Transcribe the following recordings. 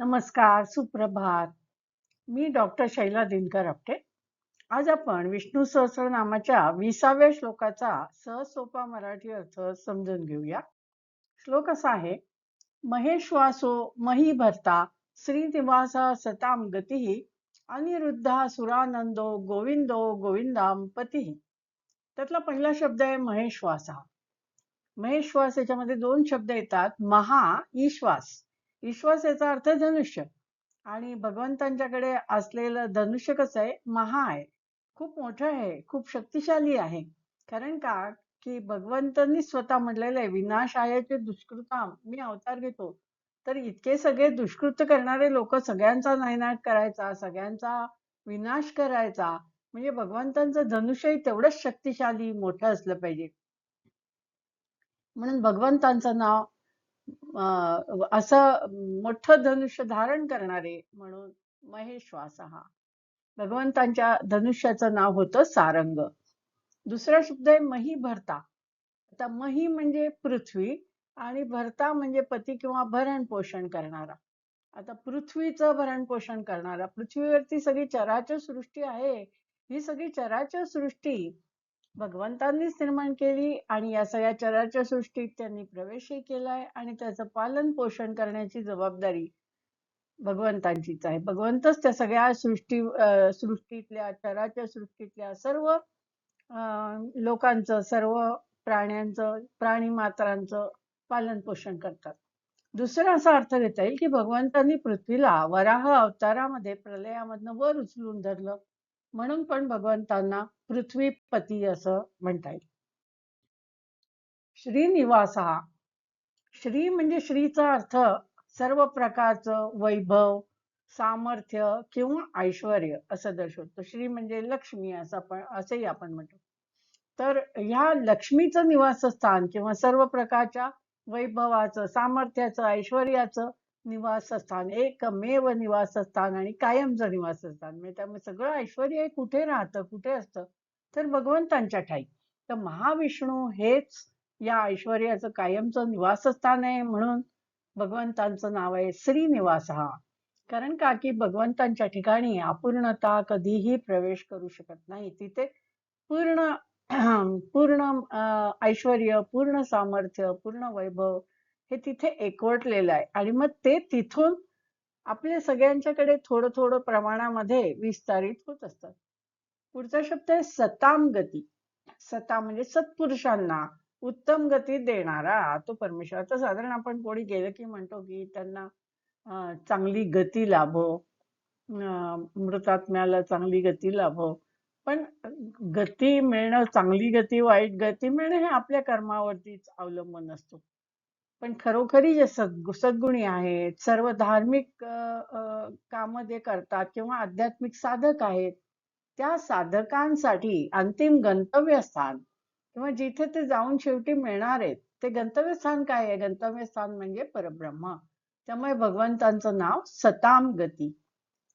नमस्कार, सुप्रभात. मी डॉक्टर शैला दिनकर आपटे. आज आपण विष्णू सहस्रनामाच्या 20व्या श्लोकाचा सहज सोपा मराठी अर्थ समजून घेऊया. श्लोक असा आहे, महेश्वासो मही भरता श्रीनिवासा सताम गती अनिरुद्धा सुरानंदो गोविंदो गोविंदाम पती त्यातला पहिला शब्द आहे महेश्वासा. महेश्वास याच्यामध्ये दोन शब्द येतात. महा ईश्वास. विश्वास याचा अर्थ धनुष्य. आणि भगवंतांच्याकडे असलेलं धनुष्य कसं आहे महा आहे. खूप मोठं आहे खूप शक्तिशाली आहे. कारण का? की भगवंतांनी स्वतः म्हटलेलं आहे विनाश दुष्कृताम मी अवतार घेतो. तर इतके सगळे दुष्कृत करणारे लोक सगळ्यांचा नायनाट करायचा सगळ्यांचा विनाश करायचा. म्हणजे भगवंतांचं धनुष्यही तेवढंच शक्तिशाली मोठं असलं पाहिजे. म्हणून भगवंतांचं नाव असं मोठं धनुष्य धारण करणारे म्हणून महेश्वास हा. भगवंतांच्या धनुष्याचं नाव होतं सारंग. दुसरा शब्द आहे मही भरता. आता मही म्हणजे पृथ्वी आणि भरता म्हणजे पती किंवा भरण पोषण करणारा. आता पृथ्वीचं भरण पोषण करणारा. पृथ्वीवरती सगळी चराचर सृष्टी आहे. ही सगळी चराचर सृष्टी भगवंतांनीच निर्माण केली आणि या सगळ्या चराच्या सृष्टीत त्यांनी प्रवेशही केलाय आणि त्याचं पालन पोषण करण्याची जबाबदारी भगवंतांचीच आहे. भगवंतच त्या सगळ्या सृष्टी सृष्टीतल्या चराच्या सृष्टीतल्या सर्व लोकांचं सर्व प्राण्यांचं प्राणी मात्रांचं पालन पोषण करतात. दुसरा असा अर्थ घेता येईल की भगवंतांनी पृथ्वीला वराह अवतारामध्ये प्रलयामधनं वर उचलून धरलं. म्हणून पण भगवंतांना पृथ्वीपती असं म्हणता येईल. श्रीनिवास हा श्री म्हणजे श्रीचा अर्थ सर्व प्रकारचं वैभव सामर्थ्य किंवा ऐश्वर असं दर्शवतो. श्री म्हणजे लक्ष्मी असं आपण असंही आपण म्हणतो. तर ह्या लक्ष्मीचं निवासस्थान किंवा सर्व प्रकारच्या वैभवाचं सामर्थ्याचं ऐश्वर्याचं निवासस्थान एकमेव निवासस्थान आणि कायमचं निवासस्थान. म्हणजे त्यामुळे सगळं ऐश्वर कुठे राहतं कुठे असतं तर भगवंतांच्या ठाई. तर महाविष्णू हेच या ऐश्वर्याचं कायमचं निवासस्थान आहे म्हणून भगवंतांचं नाव आहे श्रीनिवास हा कारण का? की भगवंतांच्या ठिकाणी अपूर्णता कधीही प्रवेश करू शकत नाही. तिथे पूर्ण पूर्ण ऐश्वर पूर्ण सामर्थ्य पूर्ण वैभव हे तिथे एकवटलेलं आहे. आणि मग ते तिथून आपल्या सगळ्यांच्याकडे थोडं थोडं प्रमाणामध्ये विस्तारित होत असतात. पुढचा शब्द आहे सताम गती सता म्हणजे सत्पुरुषांना उत्तम गती देणारा. तो परमेश्वर आता साधारण आपण कोणी गेलं की म्हणतो की त्यांना चांगली गती लाभो. मृतात्म्याला चांगली गती लाभो. पण गती मिळणं चांगली गती वाईट गती मिळणं हे आपल्या कर्मावरतीच अवलंबून असतो. पण खरोखरी जे सद् सद्गुणी आहेत सर्व धार्मिक काम जे करतात किंवा आध्यात्मिक साधक आहेत त्या साधकांसाठी अंतिम गंतव्यस्थान किंवा जिथे ते जाऊन शेवटी मिळणार आहेत ते गंतव्यस्थान काय आहे? गंतव्यस्थान म्हणजे परब्रह्म. त्यामुळे भगवंतांचं नाव सताम गती.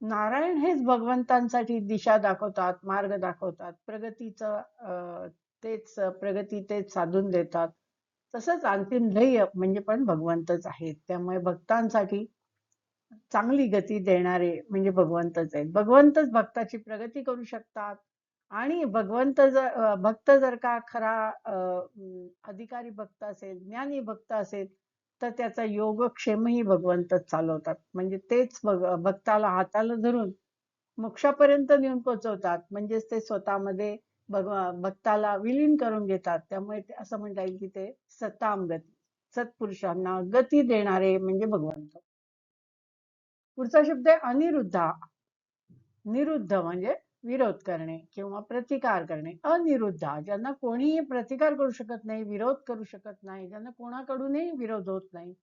नारायण हेच भगवंतांसाठी दिशा दाखवतात मार्ग दाखवतात प्रगतीचं तेच प्रगती तेच साधून देतात. तसंच अंतिम ध्येय म्हणजे पण भगवंतच आहेत. त्यामुळे भक्तांसाठी चांगली गती देणारे म्हणजे भगवंतच आहेत. भगवंतच भक्ताची प्रगती करू शकतात. आणि भगवंत जर भक्त जर का खरा अधिकारी भक्त असेल ज्ञानी भक्त असेल तर त्याचा योगक्षेमही भगवंतच चालवतात. म्हणजे तेच भक्ताला हाताला धरून मोक्षापर्यंत नेऊन पोचवतात. म्हणजेच ते स्वतःमध्ये भक्ताला विलीन करून घेतात. त्यामुळे असं म्हणता येईल की ते सताम गती सत्पुरुषांना गती देणारे म्हणजे भगवंत. पुढचा शब्द आहे अनिरुद्धा. निरुद्ध म्हणजे विरोध करणे किंवा प्रतिकार करणे. अनिरुद्ध ज्यांना कोणीही प्रतिकार करू शकत नाही विरोध करू शकत नाही ज्यांना कोणाकडूनही विरोध होत नाही.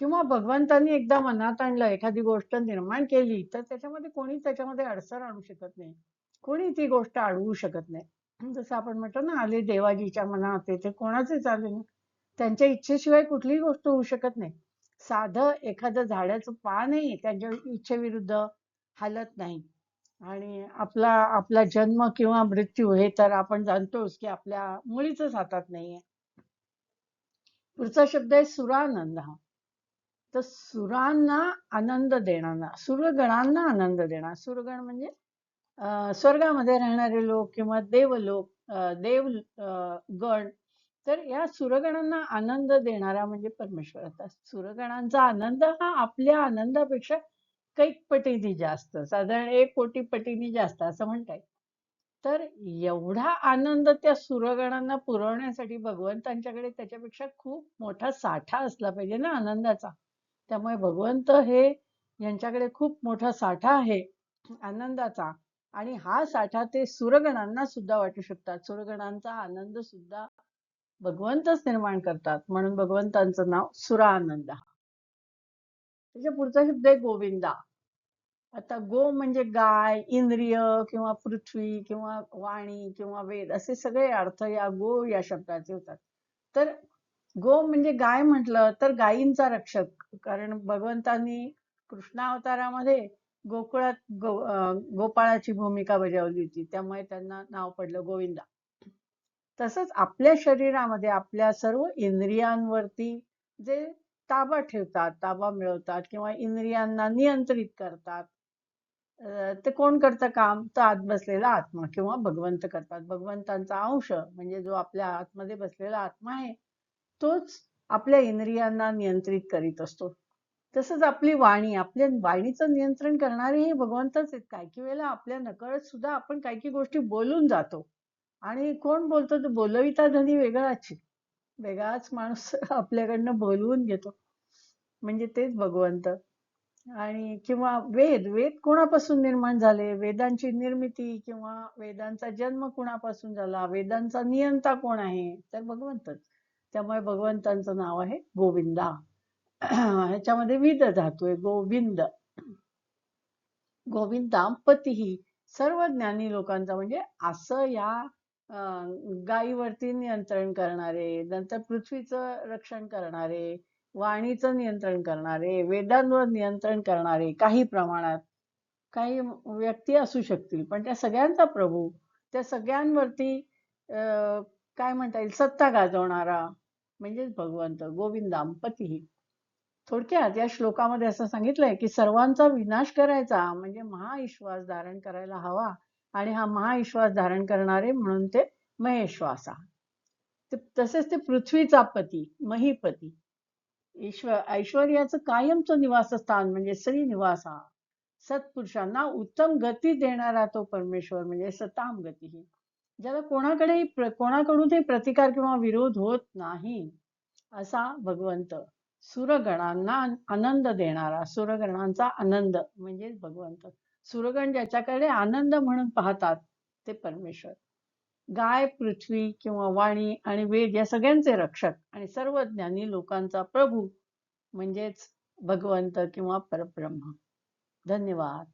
किंवा भगवंतांनी एकदा मनात आणलं एखादी गोष्ट निर्माण केली तर त्याच्यामध्ये कोणी त्याच्यामध्ये अडसर आणू शकत नाही. कोणी ती गोष्ट अडवू शकत नाही. जसं आपण म्हणतो ना आले देवाजीच्या मनात ते कोणाचेच आले त्यांच्या इच्छेशिवाय कुठलीही गोष्ट होऊ शकत नाही. साधं एखादं झाडाचं पानही त्यांच्या इच्छेविरुद्ध हालत नाही. आणि आपला आपला जन्म किंवा मृत्यू हे तर आपण जाणतोच की आपल्या मुळीच हातात नाहीये. पुढचा शब्द आहे सुरानंद. हा तर सुरांना आनंद देणारा सुरगणांना आनंद देणार. सुरगण म्हणजे स्वर्गामध्ये राहणारे लोक किंवा देवलोक देव गण तर या सुरगणांना आनंद देणारा म्हणजे परमेश्वर. आता सुरगणांचा आनंद हा आपल्या आनंदापेक्षा कैक पटीने जास्त साधारण एक कोटी पटीने जास्त असं म्हणता येईल. तर एवढा आनंद त्या सुरगणांना पुरवण्यासाठी भगवंतांच्याकडे त्याच्यापेक्षा खूप मोठा साठा असला पाहिजे ना आनंदाचा. त्यामुळे भगवंत हे यांच्याकडे खूप मोठा साठा आहे आनंदाचा. आणि हा साठा ते सुरगणांना सुद्धा वाटू शकतात. सुरगणांचा आनंद सुद्धा भगवंतच निर्माण करतात. म्हणून भगवंतांचं नाव सुरा आनंद त्याच्या पुढचा शब्द आहे गोविंदा. आता गो म्हणजे गाय इंद्रिय किंवा पृथ्वी किंवा वाणी किंवा वेद असे सगळे अर्थ या गो या शब्दाचे होतात. तर गो म्हणजे गाय म्हटलं तर गायींचा रक्षक. कारण भगवंतांनी कृष्णावतारामध्ये गोकुळात गो अं, गोपाळाची भूमिका बजावली होती. त्यामुळे त्यांना नाव पडलं गोविंदा. तसंच आपल्या शरीरामध्ये आपल्या सर्व इंद्रियांवरती जे ताबा ठेवतात ताबा मिळवतात किंवा इंद्रियांना नियंत्रित करतात ते कोण करतं काम? तर आत बसलेला आत्मा किंवा भगवंत करतात. भगवंतांचा अंश म्हणजे जो आपल्या आतमध्ये बसलेला आत्मा आहे तोच आपल्या इंद्रियांना नियंत्रित करीत असतो. तसंच आपली वाणी आपल्या वाणीचं नियंत्रण करणारे हे भगवंतच आहेत. काही काही वेळेला आपल्या नकळत सुद्धा आपण काही काही गोष्टी बोलून जातो. आणि कोण बोलतो तो बोलविता धनी वेगळाच. वेगळाच माणूस आपल्याकडनं बोलवून घेतो. म्हणजे तेच भगवंत. आणि किंवा वेद वेद कोणापासून निर्माण झाले? वेदांची निर्मिती किंवा वेदांचा जन्म कोणापासून झाला? वेदांचा नियंता कोण आहे? तर भगवंतच. त्यामुळे भगवंतांचं नाव आहे गोविंदा. ह्याच्यामध्ये विद धातू आहे गोविंद. गोविंदा पतीही सर्व ज्ञानी लोकांचा म्हणजे असं या गायीवरती नियंत्रण करणारे नंतर पृथ्वीचं रक्षण करणारे वाणीचं नियंत्रण करणारे वेदांवर नियंत्रण करणारे काही प्रमाणात काही व्यक्ती असू शकतील पण त्या सगळ्यांचा प्रभू त्या सगळ्यांवरती अं, काय म्हणता येईल सत्ता गाजवणारा म्हणजेच भगवंत गोविंदाम पतीही थोडक्यात या श्लोकामध्ये असं सांगितलंय की सर्वांचा विनाश करायचा म्हणजे महाविश्वास धारण करायला हवा आणि हा महाविश्वास धारण करणारे म्हणून ते महेश्वासा. तसेच ते पृथ्वीचा पती महीपती. ईश्वर ऐश्वर्याचं कायमचं निवासस्थान म्हणजे श्रीनिवासा सत्पुरुषांना उत्तम गती देणारा तो परमेश्वर म्हणजे सताम गती. ज्याला कोणाकडेही कोणाकडूनही प्रतिकार किंवा विरोध होत नाही असा भगवंत. सुरगणांना आनंद देणारा सुरगणांचा आनंद म्हणजेच भगवंत. सुरगण ज्याच्याकडे आनंद म्हणून पाहतात ते परमेश्वर. गाय पृथ्वी किंवा वाणी आणि वेद या सगळ्यांचे रक्षक आणि सर्व ज्ञानी लोकांचा प्रभू म्हणजेच भगवंत किंवा परब्रह्म. धन्यवाद.